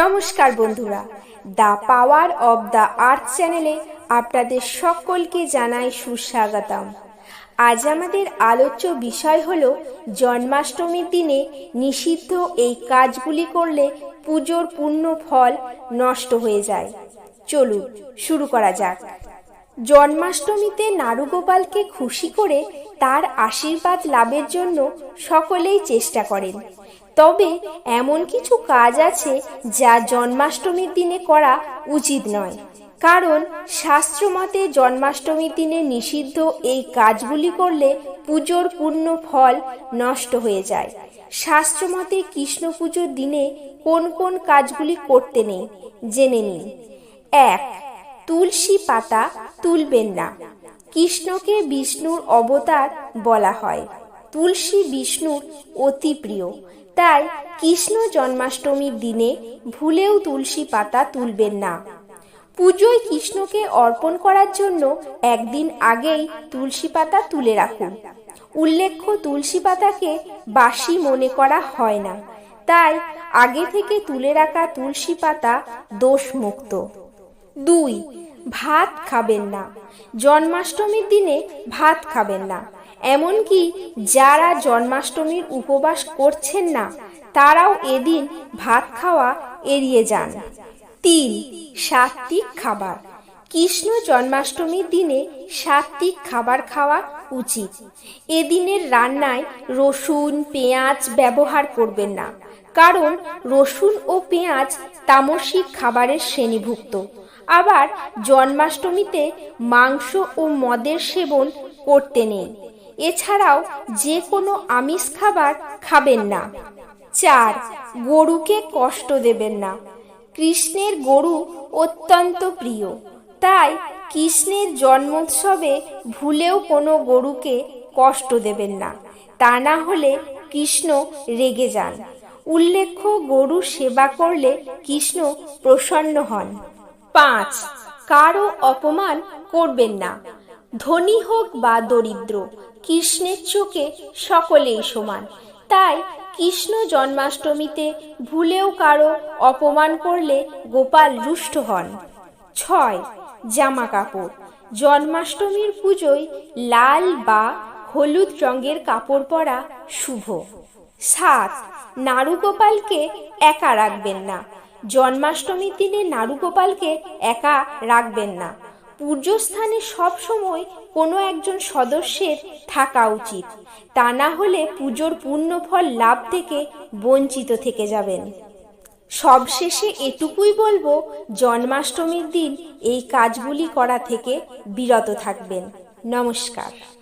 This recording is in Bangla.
নমস্কার বন্ধুরা, the power of the earth চ্যানেলে আপনাদের সকলকে জানাই সুস্বাগতম। আজ আমাদের আলোচ্য বিষয় হল, জন্মাষ্টমীর দিনে নিষিদ্ধ এই কাজগুলি করলে পুজোর পূর্ণ ফল নষ্ট হয়ে যায়। চলুন, শুরু করা যাক। জন্মাষ্টমীতে নারুগোপালকে খুশি করে তার আশীর্বাদ লাভের জন্য সকলেই চেষ্টা করেন। তবে এমন কিছু কাজ আছে যা জন্মাষ্টমীর দিনে করা উচিত নয়। কারণ শাস্ত্রমতে জন্মাষ্টমীর দিনে নিষিদ্ধ এই কাজগুলি করলে পুজোর পূর্ণ ফল নষ্ট হয়ে যায়। শাস্ত্রমতে কৃষ্ণ পুজোর দিনে কোন কোন কাজগুলি করতে নেই, জেনে নিন। এক, তুলসী পাতা তুলবেন না। কৃষ্ণকে বিষ্ণুর অবতার বলা হয়। তুলসী বিষ্ণুর অতি প্রিয়। তাই কৃষ্ণ জন্মাষ্টমীর দিনে ভুলেও তুলসী পাতা তুলবেন না। পুজোয় কৃষ্ণকে অর্পণ করার জন্য একদিন আগেই তুলসী পাতা তুলে রাখুন। উল্লেখ্য, তুলসী পাতাকে বাসি মনে করা হয় না। তাই আগে থেকে তুলে রাখা তুলসী পাতা দোষমুক্ত। দুই ভাত খাবেন না। জন্মাষ্টমীর দিনে ভাত খাবেন না। এমনকি যারা জন্মাষ্টমীর উপবাস করছেন না, তারাও এদিন ভাত খাওয়া এড়িয়ে যান। তিন সাত্বিক খাবার। কৃষ্ণ জন্মাষ্টমীর দিনে সাত্বিক খাবার খাওয়া উচিত। এদিনের রান্নায় রসুন, পেঁয়াজ ব্যবহার করবেন না। কারণ রসুন ও পেঁয়াজ তামসিক খাবারের শ্রেণীভুক্ত। আবার জন্মাষ্টমীতে মাংস ও মদের সেবন করতে নেই। এছাড়াও যে কোনো আমিষ খাবার খাবেন না। চার, গরুকে কষ্ট দেবেন না। কৃষ্ণের গরু অত্যন্ত প্রিয়। তাই কৃষ্ণের জন্মোৎসবে ভুলেও কোনো গরুকে কষ্ট দেবেন না। তা না হলে কৃষ্ণ রেগে যান। উল্লেখ্য গরু সেবা করলে কৃষ্ণ প্রসন্ন হন। পাঁচ। কারও অপমান করবেন না। ধনী হোক বা দরিদ্র, কৃষ্ণের চোখে সকলেই সমান। তাই কৃষ্ণ জন্মাষ্টমীতে ভুলেও কারও অপমান করলে গোপাল রুষ্ট হন। ছয়। জামা কাপড় জন্মাষ্টমীর পুজোয় লাল বা হলুদ রঙের কাপড় পরা শুভ। সাত। নারুগোপালকে একা রাখবেন না। জন্মাষ্টমীর দিনে নারুগোপালকে একা রাখবেন না। পূর্যস্থানে সবসময় কোনো একজন সদস্যের থাকা উচিত। তা না হলে পুজোর পূর্ণ ফল লাভ থেকে বঞ্চিত থেকে যাবেন। সবশেষে এটুকুই বলব, জন্মাষ্টমীর দিন এই কাজগুলি করা থেকে বিরত থাকবেন। নমস্কার।